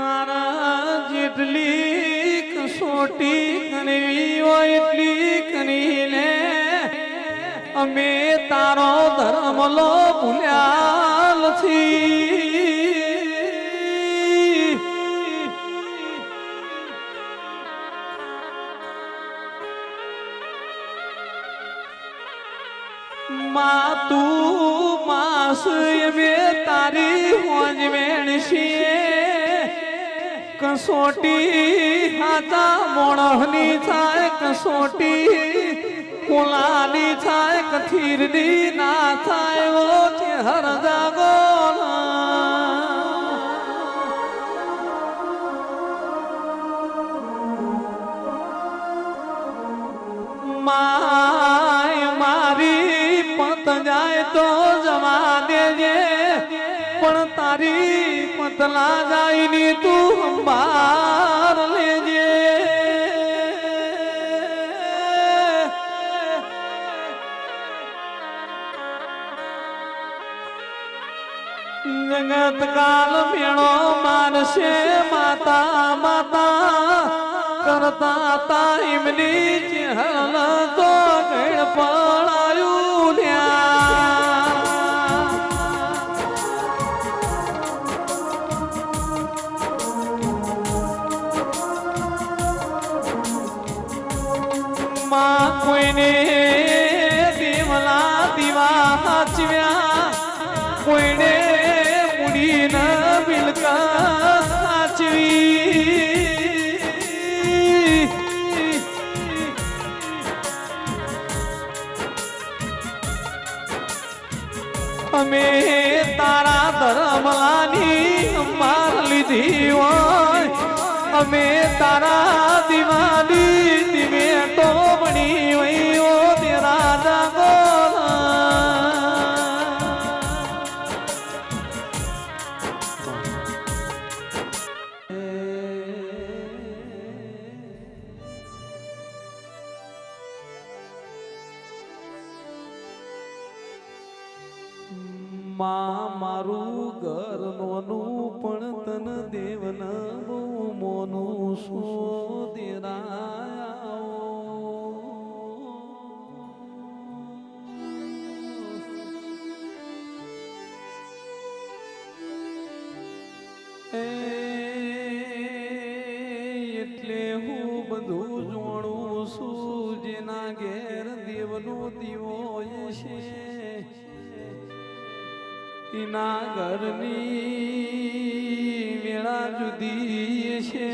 તારા જેટલી કસોટી કરવી હોય એટલી કરી લે અમે તારો ધર્મલો ભૂલ્યા નથી માં માસ અમે તારી હોજ વેણશીએ કસોટી હાતા મોણહની થાય કસોટી કુલાની થાય કથીરની ના થાય ઓ કે હર જાગો માય મારી પત જાય તો તારી જાઈને તું સંભાર લેજે. જગત કાલ મેળો માનશે માતા માતા. કરતા તાઈમની ચહેલ તો ગણ પડાયું અમે તારા દિવાની દિમે તો વૈયો તેરા જાગો મા મારું ઘર નોનું પણ તન દેવન મોનું સો દેરાયા એ એટલે હું બધું જોણું છું, જેના ઘેર દેવનો દીવો છે. એના ઘરની જુદી છે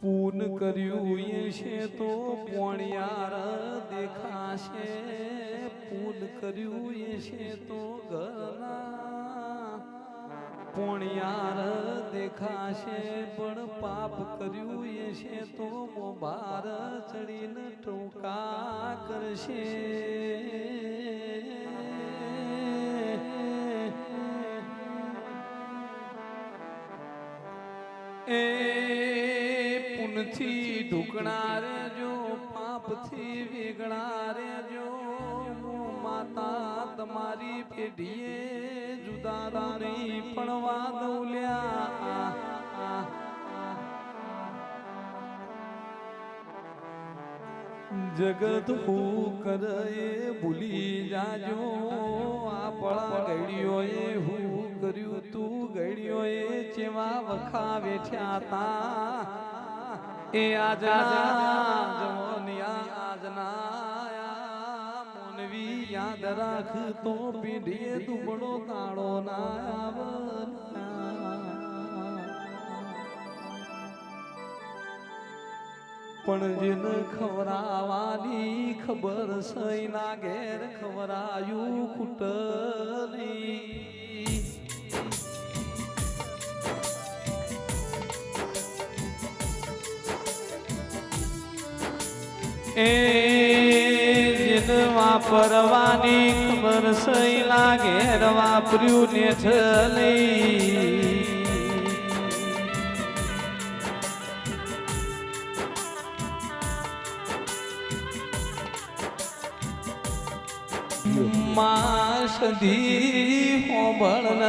પૂન કર્યું એ છે તો પોણિયાર દેખાશે. પૂન કર્યું એ છે તો ઘરના પોણિયાર દેખાશે? પણ પાપ કર્યું એ છે તો મોભાર ચડીને ટોકા કરશે. એ પુનથી ઢુકણા જો, પાપથી વેગણા જો માતા તમારી પેઢીએ જુદા નહીં પણ વાદવલ્યા જગત હું કરે ભૂલી જાજો. આપણા ગઈડીઓ એ હું કર્યું તું ગઈડીઓ એ ચેવા વખા વેઠ્યા તા. એ આજના જમોનિયા, આજના મોનવી યાદ રાખ તો પીઢીએ દુબળો તાળો ના આવ પણ જેને ખવરાવાની ખબર સૈના ઘેર ખવરાયું ખૂટલી. જેને વાપરવાની ખબર સહી લાગે વાપર્યું ને ઠલી. માસધી હોબણ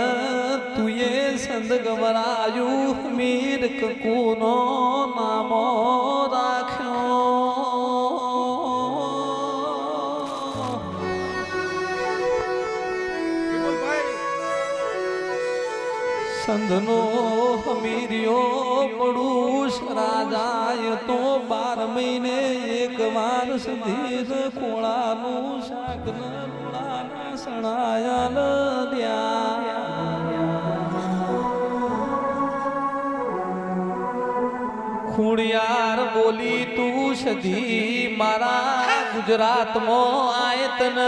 તુએ સંદ ગવરાયું મીર કકુનો નામો. સંધનો હમીર્યો પડુસ રાજાય તો બાર મહિને એક વાર સુધીર ખોળાનું શાક ન સણાયા સણાયલ ખુણિયાર બોલી, તું સધી મારા ગુજરાતમાં આયતન.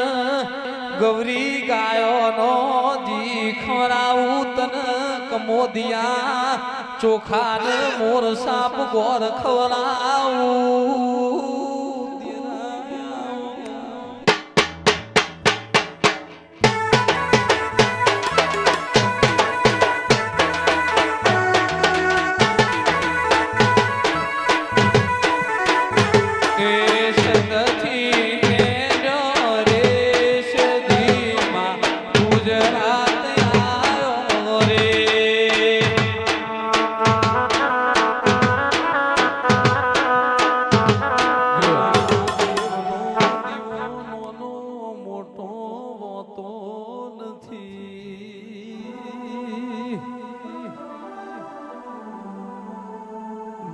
ગૌરી ગાયોનો જી ખવરાવું તન. કમોદિયા ચોખાન મોર સાપ ગોર ખવરાવું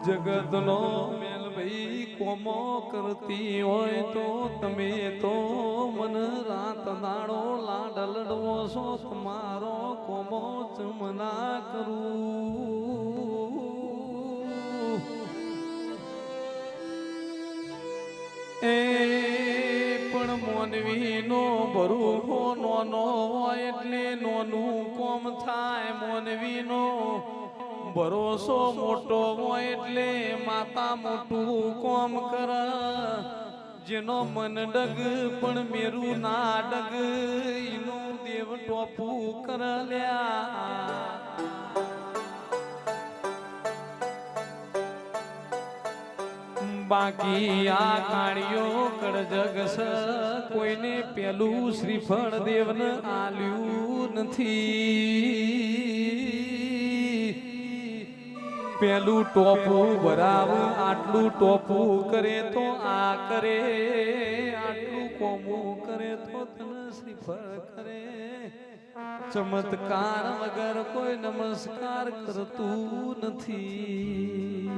જગતનો મેલ ભાઈ કોમો કરતી હોય તો તમે તો મન રાત દાડો લાડ લડવો છો, તમારો કોમો ચમના કરું. એ પણ મોનવીનો ભરૂહો નોનો હોય એટલે નોનું કોમ થાય મોનવીનો. ભરોસો મોટો હોય એટલે માતા મોટું કોમ કર. જેનો મન ડગ પણ મેરું ના ડગ, એનું દેવ ટોપું કર લ્યા. બાકી આ કાળીઓ કડજગ સ, કોઈને પેલું શ્રીફળ દેવને આલ્યું નથી. પેલું ટોપું ભરાવ આટલું ટોપું કરે તો આ કરે, આટલું કોમું કરે તો તને શ્રીફળ કરે. ચમત્કાર વગર કોઈ નમસ્કાર કરતું નથી.